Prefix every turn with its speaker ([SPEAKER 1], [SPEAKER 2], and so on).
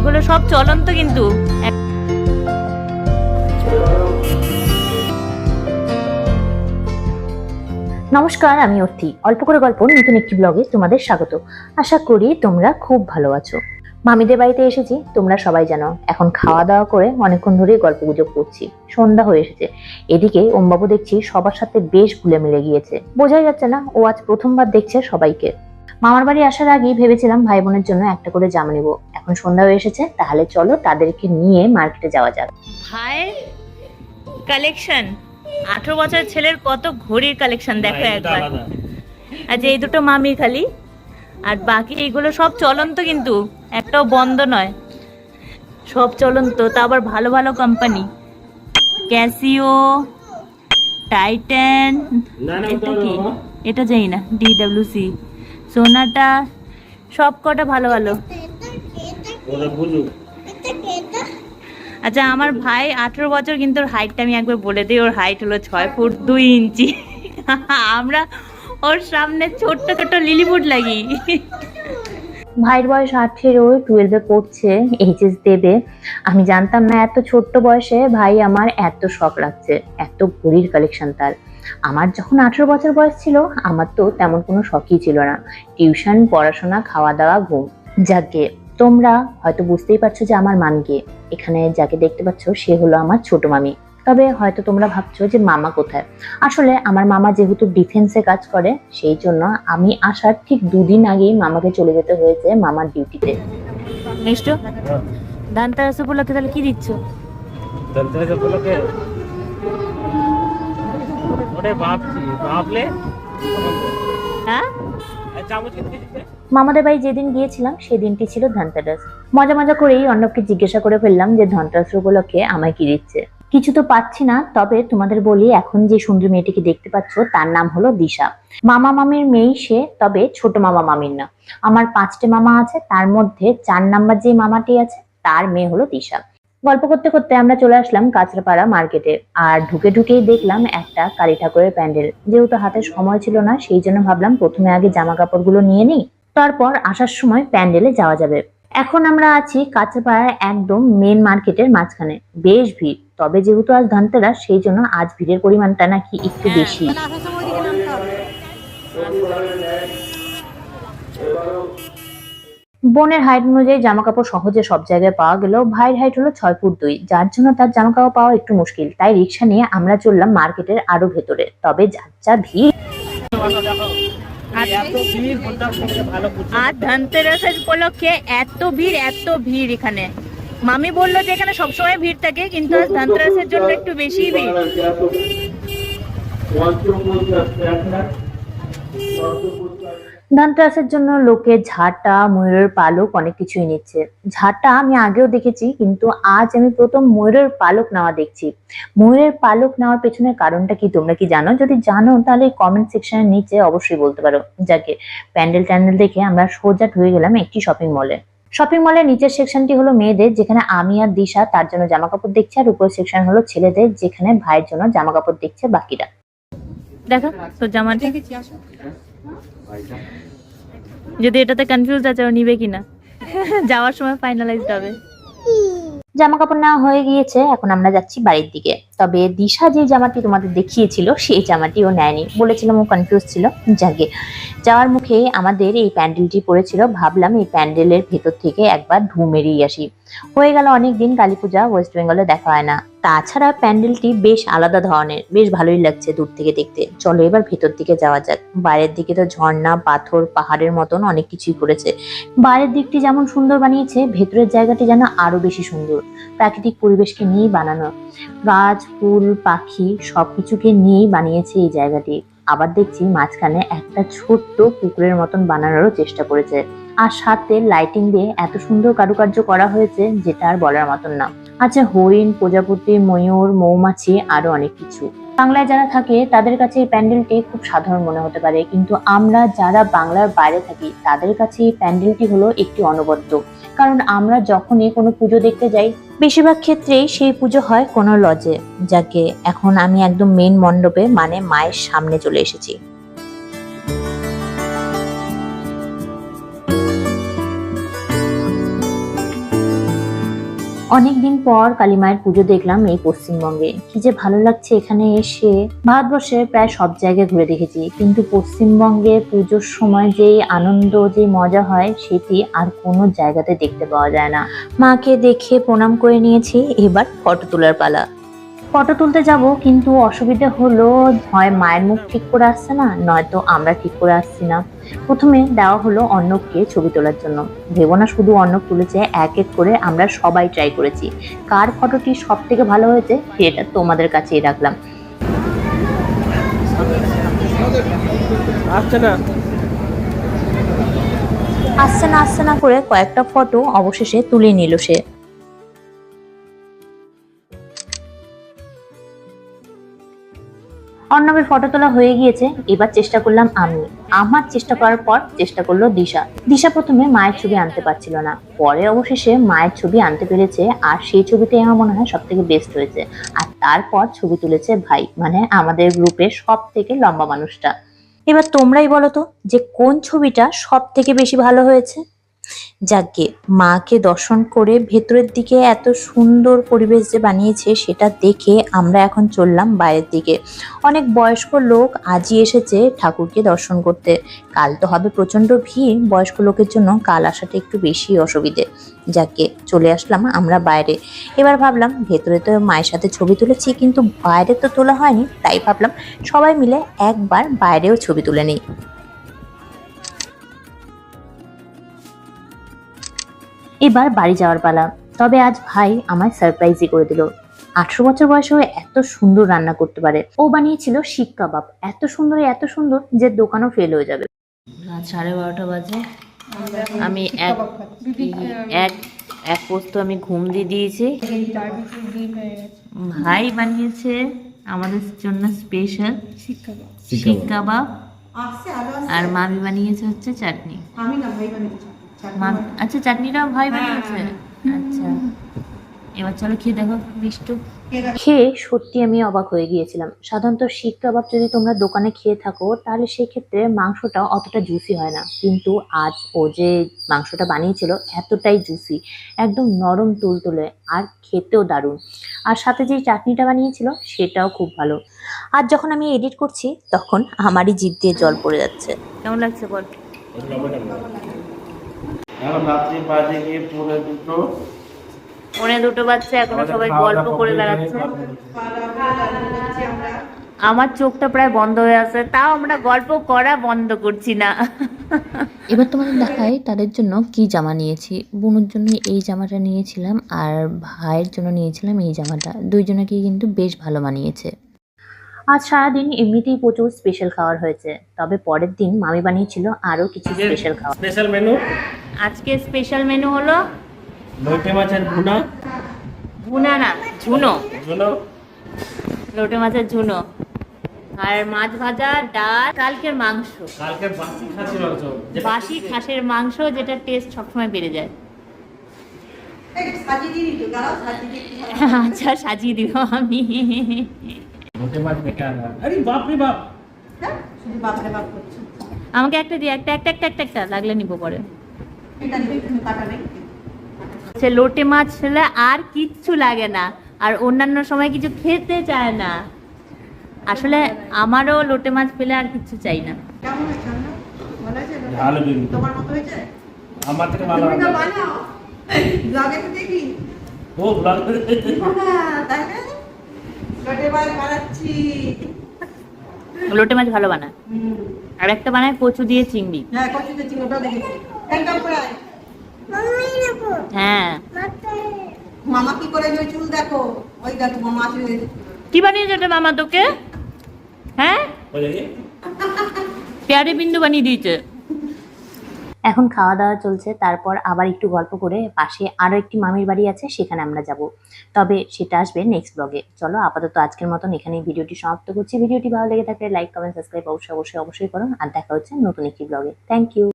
[SPEAKER 1] এইগুলো সব চলন্ত কিন্তু।
[SPEAKER 2] নমস্কার, আমি অর্থি। অল্প করে গল্প, নতুন একটি ব্লগে তোমাদের স্বাগত। আশা করি তোমরা খুব ভালো আছো। মামিদের বাড়িতে এসেছি, তোমরা সবাই জানো, এখন খাওয়া দাওয়া করে অনেকক্ষণ ধরে গল্প গুজব করছি। সন্ধ্যা হয়ে এসেছে। এদিকে ওমবাবু দেখছি সবার সাথে বেশ ভুলে মিলে গিয়েছে। বোঝাই যাচ্ছে না, ও আজ প্রথমবার দেখছে সবাইকে। মামার বাড়ি আসার আগেই ভেবেছিলাম ভাই বোনের জন্য একটা করে জামা নেব। এখন সন্ধ্যা হয়ে এসেছে তাহলে চলো তাদেরকে নিয়ে মার্কেটে যাওয়া যাক।
[SPEAKER 1] ভাইয়ের কালেকশন আঠারো বছর ছেলের কত ঘড়ির কালেকশন দেখো একবার। আচ্ছা এই দুটো মামির খালি আর বাকি এইগুলো সব চলন্ত কিন্তু একটাও বন্ধ নয়। সব চলন্ত তা আবার ভালো ভালো কোম্পানি ক্যাসিও টাইটান এটা কি? এটা যাই না ডিডাব্লিউসি সোনাটা সব কটা ভালো ভালো। আচ্ছা আমার ভাই আঠেরো বছর কিন্তু ওর হাইটটা আমি একবার বলে দিই ওর হাইট হলো ছয় ফুট দুই ইঞ্চি। আমরা ওর সামনে ছোট্ট ছোট্ট লিলিপুট লাগি।
[SPEAKER 2] ভাইয়ের বয়স আঠেরো টুয়েলভে পড়ছে এইচএস দেবে। আমি জানতাম না এত ছোট্ট বয়সে ভাই আমার এত শখ লাগছে এত ঘড়ির কালেকশন তার। আমার যখন আঠেরো বছর বয়স ছিল আমার তো তেমন কোনো শখই ছিল না। টিউশন পড়াশোনা খাওয়া দাওয়া ঘুম। যাকে তোমরা হয়তো বুঝতেই পারছ যে আমার মামিকে এখানে যাকে দেখতে পাচ্ছ সে হলো আমার ছোট মামি। তবে হয়তো তোমরা ভাবছ যে মামা কোথায়? আসলে আমার মামা যেহেতু ডিফেন্সে কাজ করে সেই জন্য আমি আসার ঠিক দুদিন আগেই মামাকে চলে যেতে হয়েছে মামার ডিউটিতে
[SPEAKER 1] নেক্সট ধান তারাস উপলক্ষে তাহলে কি দিচ্ছ?
[SPEAKER 3] ধনতেরাস উপলক্ষে ওরে ভাবছি ভাবলে
[SPEAKER 1] হ্যাঁ?
[SPEAKER 2] মামাদের বাড়ি যেদিন গিয়েছিলাম সেদিনটি ছিল ধনতেরাস। মজা মজা করেই অর্ণবকে জিজ্ঞাসা করে ফেললাম যে ধনতেরাস উপলক্ষে আমায় কি দিচ্ছে। কিছু তো পাচ্ছি না তবে তোমাদের বলি এখন যে সুন্দর মেয়েটিকে দেখতে পাচ্ছ তার নাম হলো দিশা। মামা মামির মেয়ে সে তবে ছোট মামা মামির না। আমার পাঁচটে মামা আছে তার মধ্যে চার নাম্বার যে মামাটি আছে তার মেয়ে হলো দিশা। গল্প করতে করতে আমরা চলে আসলাম কাঁচরাপাড়া মার্কেটে আর ঢুকে ঢুকেই দেখলাম একটা কালী ঠাকুরের প্যান্ডেল। যেহেতু হাতে সময় ছিল না সেই জন্য ভাবলাম প্রথমে আগে জামা কাপড়গুলো নিয়ে নিই তারপর আসার সময় প্যান্ডেলে যাওয়া যাবে। এখন আমরা আছি কাঁচাপাড়ার একদম মেন মার্কেটের মাঝখানে। বেশ ভিড়। তবে যেহেতু আজ ধনতেরাস সেই জন্য আজ ভিড়ের পরিমাণটা নাকি একটু বেশি। বোনের হাইট অনুযায়ী জামা কাপড় সহজে সব জায়গায় পাওয়া গেলেও ভাইয়ের হাইট হলো ছয় ফুট দুই। যার জন্য তার জামা কাপড় পাওয়া একটু মুশকিল। তাই রিক্সা নিয়ে আমরা চললাম মার্কেটের আরও ভেতরে। তবে যার যা ভিড়।
[SPEAKER 1] আর ধনতেরাসের উপলক্ষে এত ভিড় এত ভিড় এখানে। মামি বলল যে এখানে সবসময় ভিড় থাকে কিন্তু আজ ধনতেরাসের জন্য একটু বেশি ভিড়।
[SPEAKER 2] ধনতেরাসের জন্য লোকে ঝাঁটা ময়ূরের পালক অনেক কিছুই নিচ্ছে। ঝাঁটা আমি আগেও দেখেছি কিন্তু আজ আমি প্রথম ময়ূরের পালক নেওয়া দেখছি। ময়ূরের পালক নেওয়ার পেছনের কারণটা কি তোমরা কি জানো? যদি জানো তাহলে কমেন্ট সেকশনের নিচে অবশ্যই বলতে পারো। যাকে প্যান্ডেল ট্যান্ডেল দেখে আমরা সোজা ঢুকে গেলাম একটি শপিং মলে শপিং মলের নিচের সেকশনটি হলো মেয়েদের যেখানে আমি আর দিশা তার জন্য জামা কাপড় দেখছে আর উপরের সেকশন হলো ছেলেদের যেখানে ভাইয়ের জন্য জামা কাপড় দেখছে বাকিরা।
[SPEAKER 1] দেখো তোর জামাটা। যদি এটাতে কনফিউজ আছে, ও নিবে কিনা? যাওয়ার সময় ফাইনালাইজড হবে।
[SPEAKER 2] জামা কাপড় নেওয়া হয়ে গিয়েছে, এখন আমরা যাচ্ছি বাড়ির দিকে। তবে দিশা যে জামাটি তোমাদের দেখিয়েছিল, সেই জামাটি ও নেয়নি। বলেছিলাম ও কনফিউজ ছিল। যাকে যাওয়ার মুখে আমাদের এই প্যান্ডেলটি পড়েছিল। ভাবলাম এই প্যান্ডেলের ভেতর থেকে একবার ঢু মেরিয়ে আসি। হয়ে গেল অনেক দিন কালী পূজা ওয়েস্ট বেঙ্গলে দেখা হয় না। তাছাড়া প্যান্ডেলটি বেশ আলাদা ধরনের, বেশ ভালোই লাগছে দূর থেকে দেখতে। চলো এবার ভেতর দিকে যাওয়া যাক। বাইরের দিকে তো ঝর্ণা, পাথর, পাহাড়ের মতন অনেক কিছুই করেছে বাইরের দিকটি যেমন সুন্দর বানিয়েছে, ভেতরের জায়গাটি যেন আরও বেশি সুন্দর। প্রাকৃতিক পরিবেশকে নিয়েই বানানো। গাছ, ফুল, পাখি সবকিছুকে নিয়েই বানিয়েছে এই জায়গাটি। আবার দেখছি মাঝখানে একটা ছোট্ট পুকুরের মতন বানানোরও চেষ্টা করেছে। আর সাথে লাইটিং দিয়ে এত সুন্দর কারুকার্য করা হয়েছে যেটা আর বলার মতন না। আচ্ছা হরিণ, প্রজাপতি, ময়ূর, মৌমাছি, আরও অনেক কিছু। বাংলায় যারা থাকে, তাদের কাছে এই প্যান্ডেলটি খুব সাধারণ মনে হতে পারে। কিন্তু আমরা যারা বাংলার বাইরে থাকি, তাদের কাছে এই প্যান্ডেলটি হলো একটি অনবদ্য। কারণ আমরা যখনই কোনো পুজো দেখতে যাই, বেশিরভাগ ক্ষেত্রেই সেই পুজো হয় কোনো লজে যাকে এখন আমি একদম মেন মণ্ডপে মানে মায়ের সামনে চলে এসেছি। অনেকদিন পর কালীমায়ের পুজো দেখলাম এই পশ্চিমবঙ্গে। কি যে ভালো লাগছে এখানে এসে। ভারতবর্ষে প্রায় সব জায়গায় ঘুরে দেখেছি। কিন্তু পশ্চিমবঙ্গে পুজোর সময় যে আনন্দ যে মজা হয়, সেটি আর কোনো জায়গাতে দেখতে পাওয়া যায় না। মাকে দেখে প্রণাম করে নিয়েছি। এবার ফটো তোলার পালা। ফটো তুলতে যাব কিন্তু অসুবিধা হলো হয় মায়ের মুখ ঠিক করে আসছে না নয়তো আমরা ঠিক করে আসছি না। প্রথমে দেওয়া হলো অর্ণবকে ছবি তোলার জন্য। ভেবো না শুধু অর্ণব তুলেছে এক এক করে আমরা সবাই ট্রাই করেছি। কার ফটোটি সব থেকে ভালো হয়েছে সেটা তোমাদের কাছেই রাখলাম।
[SPEAKER 3] আসছে না।
[SPEAKER 2] আসছে না আসছে না করে কয়েকটা ফটো অবশেষে তুলে নিল সে। অর্ণবের ফটো তোলা হয়ে গিয়েছে, এবার চেষ্টা করলাম আমি। আমার চেষ্টা করার পর চেষ্টা করল দিশা। দিশা প্রথমে মায়ের ছবি আনতে পারছিল না। পরে অবশেষে মায়ের ছবি আনতে পেরেছে, আর সেই ছবিতে আমার মনে হয় সব থেকে বেস্ট হয়েছে। আর তারপর ছবি তুলেছে ভাই মানে আমাদের গ্রুপের সব থেকে লম্বা মানুষটা। এবার তোমরাই বলো তো, যে কোন ছবিটা সব থেকে বেশি ভালো হয়েছে? যাকে মাকে দর্শন করে ভেতরের দিকে এত সুন্দর পরিবেশ যে বানিয়েছে সেটা দেখে আমরা এখন চললাম বাইরের দিকে। অনেক বয়স্ক লোক আজই এসেছে ঠাকুরকে দর্শন করতে। কাল তো হবে প্রচণ্ড ভিড়, বয়স্ক লোকের জন্য কাল আসাটা একটু বেশি অসুবিধে। যাকে চলে আসলাম আমরা বাইরে। এবার ভাবলাম ভেতরে তো মায়ের সাথে ছবি তুলেছি কিন্তু বাইরে তো তোলা হয়নি, তাই ভাবলাম সবাই মিলে একবার বাইরেও ছবি তুলে নিই। এবার বাড়ি যাওয়ার পালা। তবে আজ ভাই আমায় সারপ্রাইজই করে দিল। আঠারো বছর বয়সেও এত সুন্দর রান্না করতে পারে। ও বানিয়েছিল শিক কাবাব। এত সুন্দর এত সুন্দর যে দোকানও ফেল হয়ে যাবে।
[SPEAKER 1] রাত সাড়ে বারোটা বাজে। আমি এক এক এক পোস্ত আমি ঘুম দিয়ে দিয়েছি। ভাই বানিয়েছে আমাদের জন্য স্পেশাল শিক কাবাব। আর মামি বানিয়েছে হচ্ছে চাটনি। মা- আচ্ছা চাটনিটাও ভাই বানিয়েছে আচ্ছা। এবার চলো খেয়ে দেখো মিষ্টু।
[SPEAKER 2] খেয়ে সত্যি আমি অবাক হয়ে গিয়েছিলাম। সাধারণত শিক কাবাব যদি তোমরা দোকানে খেয়ে থাকো তাহলে সেই ক্ষেত্রে মাংসটা অতটা জুসি হয় না। কিন্তু আজ ও যে মাংসটা বানিয়েছিল এতটাই জুসি একদম নরম তুলতুলে আর খেতেও দারুণ। আর সাথে যে চাটনিটা বানিয়েছিল সেটাও খুব ভালো। আর যখন আমি এডিট করছি তখন আমারই জিভ দিয়ে জল পড়ে যাচ্ছে।
[SPEAKER 1] কেমন লাগছে বল?
[SPEAKER 3] এখন রাত্রি বাজে গিয়ে পড়ে দুটো।
[SPEAKER 1] পনে দুটো বাচ্চা এখনও সবাই গল্প করে বেড়াচ্ছে। আমার চোখটা প্রায় বন্ধ হয়ে আছে তাও আমরা গল্প করা বন্ধ করছি না।
[SPEAKER 2] এবার তোমাদের দেখাই তাদের জন্য কি জামা নিয়েছি। বোনের জন্য এই জামাটা নিয়েছিলাম আর ভাইয়ের জন্য নিয়েছিলাম এই জামাটা। দুইজনকে কিন্তু বেশ ভালো মানিয়েছে। আজ সারাদিন এমনিতেই প্রচুর স্পেশাল খাবার হয়েছে তবে পরের দিন মামি বানিয়েছিল আরও কিছু স্পেশাল খাবার
[SPEAKER 3] স্পেশাল মেনু
[SPEAKER 1] আজকে স্পেশাল মেনু হলো
[SPEAKER 3] লোটে মাছের ভুনা।
[SPEAKER 1] ভুনা না ঝুনো।
[SPEAKER 3] ঝুনো।
[SPEAKER 1] লোটে মাছের ঝুনো। আর মাছ ভাজা ডাল কালকের মাংস।
[SPEAKER 3] কালকে বাসি খাসি মাংস।
[SPEAKER 1] বাসি খাসের মাংস যেটা টেস্ট সবসময় বেড়ে যায়। আচ্ছা সাজিয়ে দিব আমি।
[SPEAKER 3] বাপ
[SPEAKER 1] আমাকে একটা দিয়ে একটা একটা একটা একটা একটা লাগলে নিবো পরে। সে লোটে মাছ হলে আর কিচ্ছু লাগে না আর অন্যান্য সময় কিছু খেতে চায় না। আসলে আমারও লোটে মাছ পেলে আর কিচ্ছু চাই না।
[SPEAKER 4] হ্যাঁ, লোটে মাছ
[SPEAKER 1] ভালো বানায়। আর একটা বানায় কচু দিয়ে চিংড়ি।
[SPEAKER 4] হ্যাঁ কচি
[SPEAKER 1] হ্যাঁ।
[SPEAKER 4] মামা কি করে ওই চুল দেখো? ওই দেখো মামা চুল
[SPEAKER 1] কি বানিয়েছে ওটা মামা তোকে? হ্যাঁ? পেয়ারে বিন্দু বানিয়ে দিয়েছে।
[SPEAKER 2] এখন খাওয়া দাওয়া চলছে তারপর আবার একটু গল্প করে পাশে আরও একটি মামির বাড়ি আছে সেখানে আমরা যাব। তবে সেটা আসবে নেক্সট ব্লগে চলো আপাতত আজকের মতন এখানেই ভিডিওটি সমাপ্ত করছি। ভিডিওটি ভালো লেগে থাকলে লাইক কমেন্ট সাবস্ক্রাইব অবশ্যই অবশ্যই অবশ্যই করুন। আর দেখা হচ্ছে নতুন একটি ব্লগে থ্যাংক ইউ